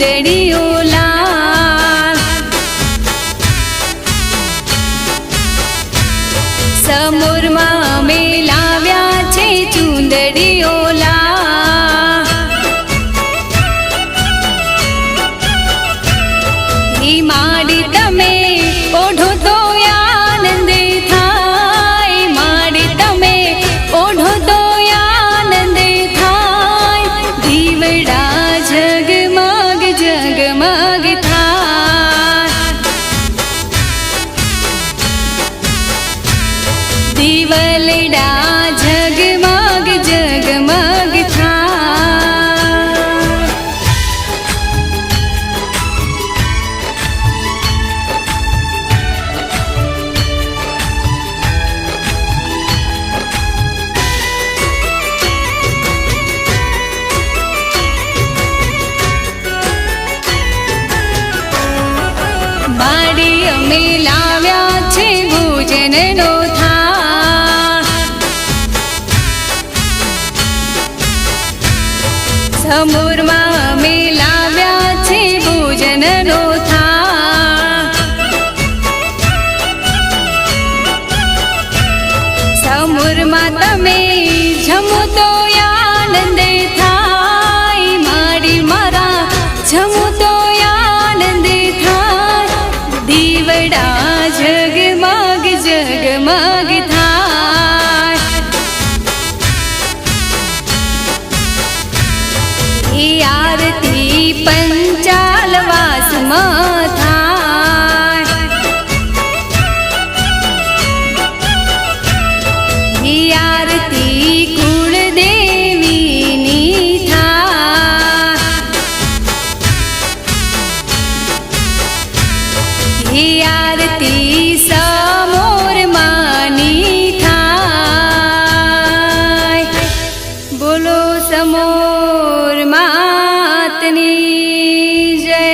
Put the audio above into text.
ચૂંદડીઓ લાલ સમોરમાં મેલા શિવલડા ધમુરમાં અમે લાવ્યા છે ભોજનનો થા સમુરમાં તમે એ આરતી સમોર માની થાય. બોલો સમોર માતની જય.